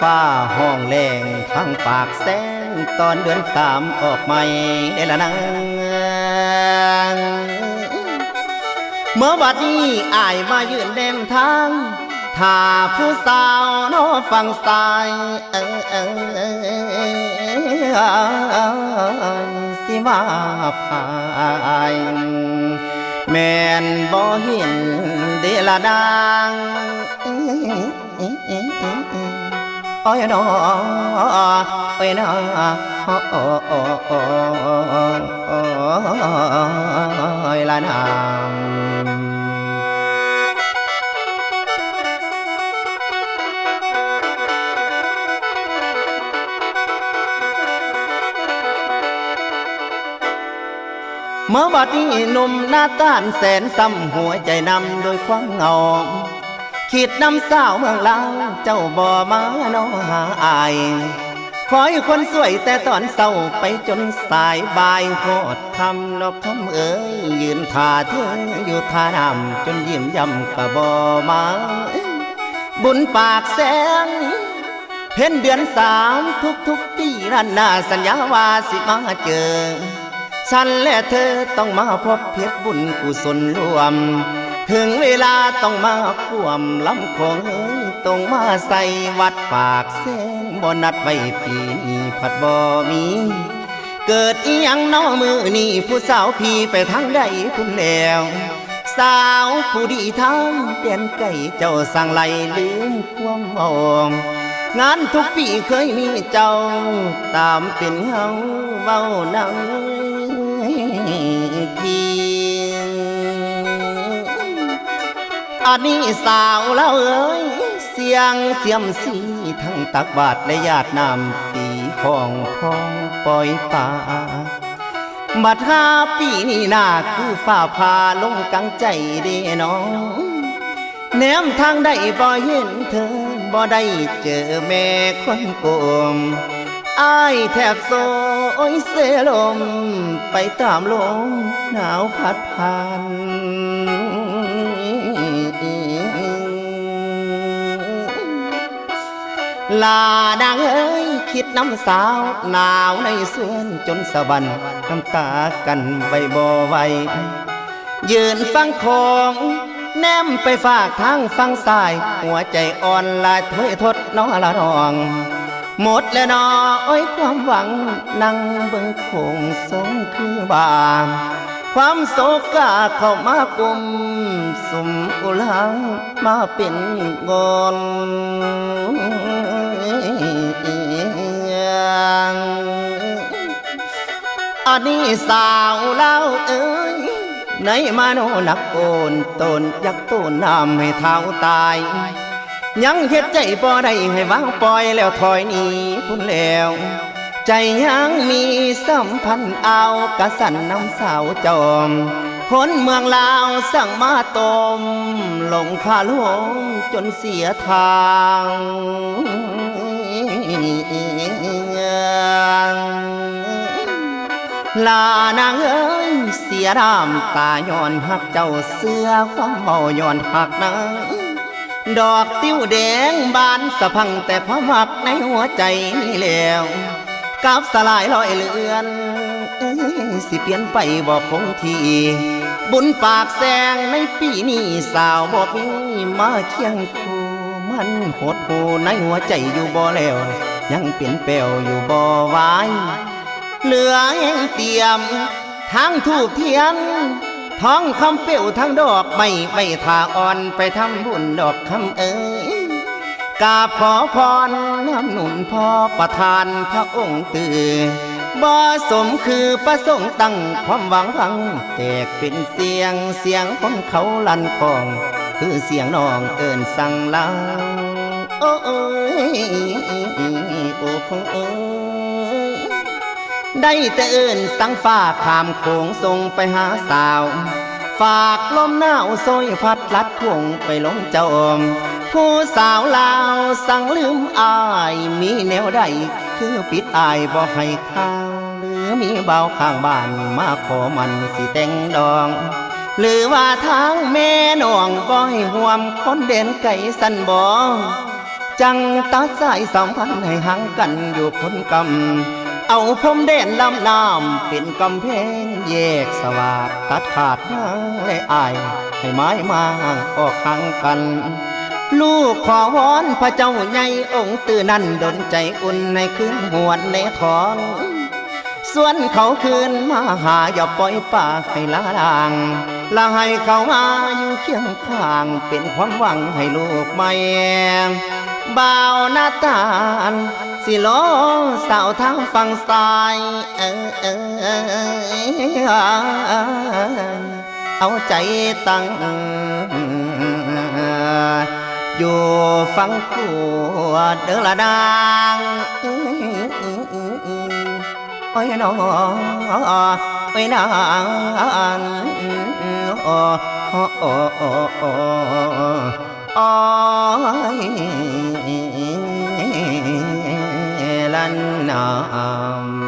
ฟ้าห้องแรงทางปากแสงตอนเดือนสามออกใหม่ได้ละนังเมื่อบัดนี้อายมายืนเดมทางถ้าผู้สาวนอฟังสายเอิงเอิงเอิงเอิงสิมาพายแม่นบ่เห็นเดละนางโอ้ยนอ โอ้ยนอโอ้โอ้โอ้โอ้โอ้ยละนางเมื่อบัดนี้หนุ่มหน้าต้านแสนซ้ำหัวใจนำโดยความเหงา ขีดน้ำสาวเมืองลาวเจ้าบ่มาน้อหาอายคอยคนสวยแต่ตอนเศร้าไปจนสายบายโหดคำนกคำเอ๋ยยืนท่าเธออยู่ท่านำจนยิ้มย่ำกะบ่มาบุญปากแสงเพ็ญเดือนสามทุกทุกปีนั่นนาสัญญาว่าสิมาเจอ ฉันและเธอต้องมาพบเพชรบุญกุศลรวม ถึงเวลาต้องมาควมลำคงเอ้ยต้องมาใส่วัดปากแสงบ่นัดไว้ปีนี้ผัดบ่มี เกิดอีหยังน้อมือนี่ผู้สาวพี่ไปทางใดพุ่นแล้วสาวผู้ดีทางเปลี่ยนไก่เจ้าสั่งไล่ลืมความมองงานทุกปีเคยมีเจ้า ตามเป็นเฮาเว้านังพี่ อันนี้สาวแล้วเอ้ย เสียงเสียมสีทั้งตักบาทและญาตินำตีของพองปล่อยป่าบัดห้าปีนี้นาคือฝ่าพาลงกังใจเด้น้องแนมทางใดบ่เห็นเธอบ่ได้เจอแม่คนโกมอายแทบโซยเสลม ไปตามลมหนาวพัดผ่าน ลานางเอ้ยคิดน้ำสาวหนาวในสวนจนสะบันน้ำตากันใบบ่ไหวยืนฟังของแนมไปฝากทางฟังสาย หัวใจอ่อนลายถ้วยทดน้อละนอง หมดแล้วนอโอ้ยความหวังนั่งเบิ่งคงสงคือบาความโศกกาเข้ามากุม สุมอุลังมาเป็นงอนอันนี้สาวเล่าเอ้ยในมาโนนักโอนตนยักตูนนำให้เท้าตาย ยังเฮ็ดใจบ่ได้ให้วางปล่อยแล้วถอยหนีพุ่นแล้วใจยังมีสัมพันธ์เอากะสันน้ำสาวจอม คนเมืองลาวสั่งมาตมหลงคาหลวงจนเสียทางลานางเอ้ยเสียรามตาย้อนหักเจ้าเสื้อความเมาย้อนหักนางดอกติ้วแดงบานสะพังแต่พอมักในหัวใจนี่แล้วกับสลายลอยเลือนสิเปลี่ยนไปบอกคงที บุญปากแสงในปีนี้สาวบอกมีมาเคียงคู่มันโหดหูในหัวใจอยู่บ่แล้ว ยังเปลี่ยนแปลวอยู่บ่ไวายเหลือแห่งเตรียมทางทูบเทียนท้องคำเปลวทั้งดอกไม่ไม่ทาอ่อนไปทำบุญดอกคำเอ้ยกาบขอพรน้ำหนุนพ่อประทานพระองค์ตื่น บ่สมคือประสงค์ตั้งความหวังพัง แตกเป็นเสียงเสียงคนเขาลันกอง คือเสียงน้องเอินสั่งลาโอ้ยโอ้คงเอ้ยได้แต่เอินสั่งฟ้าขามโขงทรงไปหาสาว ฝากลมหนาวโซยพัดลัดคงไปลงเจ้าอมผู้สาวลาวสั่งลืมอาย มีแนวใดคือปิดอายบ่ให้ข้า มีเบาวข้างบ้านมาขอมันสิแต่งดอง หรือว่าทางแม่น้องบ่ให้ห่วมคนเด่นไก่สันบ่จังตัดสายสัมพันให้ห่างกันอยู่พ้นกรรมเอาพรมแดนลำน้ำเป็นกำแพงแยกสวาดตัดขาดนางและอาย ให้ไม้มาออกห่างกันลูกขอวอนพระเจ้าใหญ่องค์ตื่นนั้นดนใจอุ่นในคืนหวนในท้อง ส่วนเขาคืนมาหาอย่าปล่อยปากให้ลาลางและให้เขามาอยู่เคียงข้าง เป็นความหวังให้ลูกไม่บ่าวหน้าตาลสิโลสาวทางฝั่งซ้ายเออเออเอาใจตั้งอยู่ฟังขัวเด้อละนาง โอ้ยน้องโอ้ยนางโอ้โอ้โอ้โอ้โอ้ยลันนาม